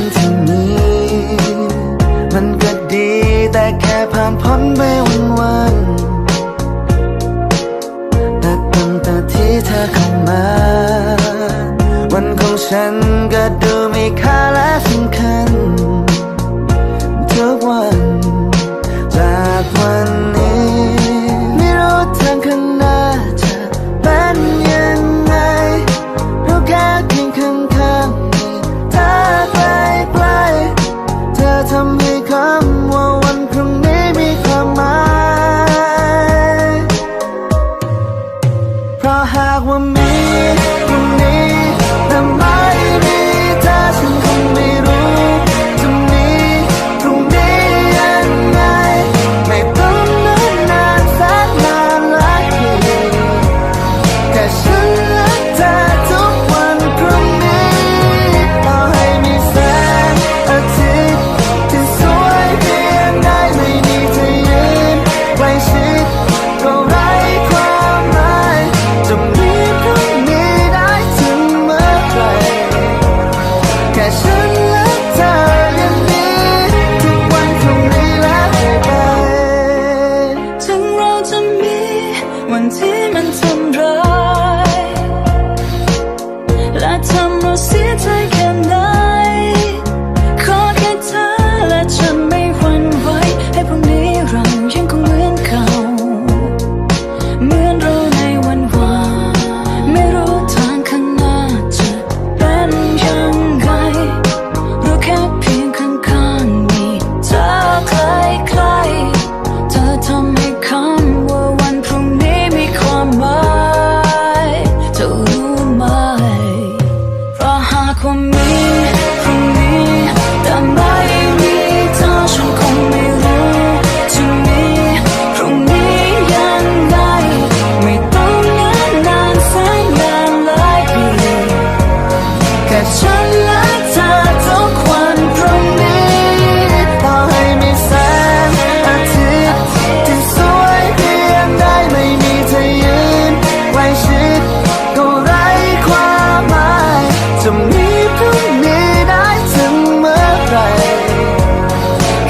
วันที่มีมันก็ดี แต่แค่ผ่านพ้นไปวันวันแต่ตั้งแต่ที่เธอเข้ามา วันของฉันก็ดูมีค่าและสำคัญ água.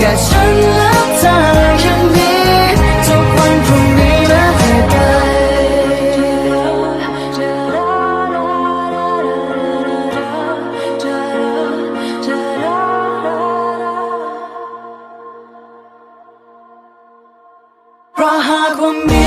ค่ฉันและเธออย่นี้ทุกวันพรุ่งนี้และไกเพราะหากว่ามี